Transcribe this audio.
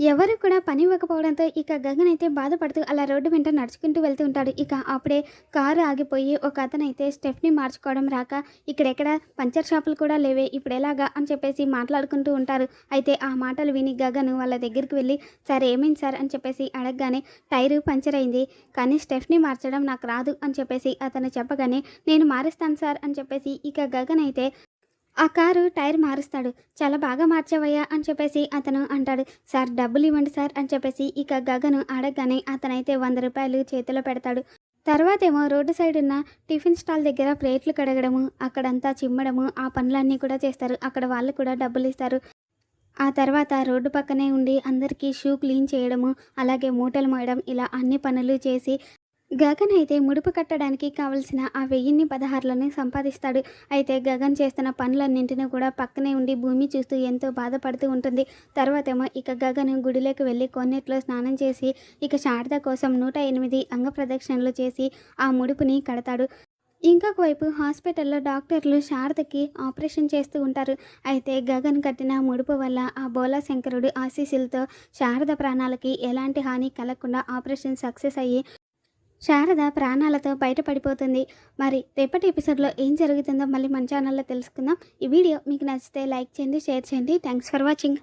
ఎవరు కూడా పని ఇవ్వకపోవడంతో ఇక గగన్ అయితే బాధపడుతూ అలా రోడ్డు వెంట నడుచుకుంటూ వెళ్తూ ఉంటాడు. ఇక అప్పుడే కారు ఆగిపోయి ఒక అతను అయితే స్టెప్ని మార్చుకోవడం రాక ఇక్కడెక్కడ పంచర్ షాపులు కూడా లేవే ఇప్పుడు ఎలాగా అని చెప్పేసి మాట్లాడుకుంటూ ఉంటారు. అయితే ఆ మాటలు విని గగన్ వాళ్ళ దగ్గరికి వెళ్ళి సార్ ఏమైంది సార్? అని చెప్పేసి అడగగానే టైరు పంచర్ అయింది కానీ స్టెఫ్ని మార్చడం నాకు రాదు అని చెప్పేసి అతను చెప్పగానే నేను మారుస్తాను సార్ అని చెప్పేసి ఇక గగన్ అయితే ఆ కారు టైర్ మారుస్తాడు. చాలా బాగా మార్చావయ్యా అని చెప్పేసి అతను అంటాడు. సార్ డబ్బులు ఇవ్వండి సార్ అని చెప్పేసి ఇక గగను అడగగానే అతనైతే వంద రూపాయలు చేతిలో పెడతాడు. తర్వాతేమో రోడ్డు సైడ్ ఉన్న టిఫిన్ స్టాల్ దగ్గర ప్లేట్లు కడగడము అక్కడంతా చిమ్మడము ఆ పనులన్నీ కూడా చేస్తారు. అక్కడ వాళ్ళు కూడా డబ్బులు ఇస్తారు. ఆ తర్వాత రోడ్డు పక్కనే ఉండి అందరికీ షూ క్లీన్ చేయడము అలాగే మూటలు మోయడం ఇలా అన్ని పనులు చేసి గగన్ అయితే ముడుపు కట్టడానికి కావలసిన ఆ వెయ్యిన్ని పదహారులని సంపాదిస్తాడు. అయితే గగన్ చేస్తున్న పనులన్నింటినీ కూడా పక్కనే ఉండి భూమి చూస్తూ ఎంతో బాధపడుతూ ఉంటుంది. తర్వాతేమో ఇక గగన్ గుడిలోకి వెళ్ళి కొన్నిట్లో స్నానం చేసి ఇక శారద కోసం నూట ఎనిమిది అంగప్రదక్షిణలు చేసి ఆ ముడుపుని కడతాడు. ఇంకొక వైపు హాస్పిటల్లో డాక్టర్లు శారదకి ఆపరేషన్ చేస్తూ ఉంటారు. అయితే గగన్ కట్టిన ముడుపు వల్ల ఆ బోలా శంకరుడు ఆశీస్సులతో శారద ప్రాణాలకి ఎలాంటి హాని కలగకుండా ఆపరేషన్ సక్సెస్ అయ్యి శారద ప్రాణాలతో బయటపడిపోతుంది. మరి రేపటి ఎపిసోడ్లో ఏం జరుగుతుందో మళ్ళీ మన ఛానల్లో తెలుసుకుందాం. ఈ వీడియో మీకు నచ్చితే లైక్ చేయండి షేర్ చేయండి. Thanks for watching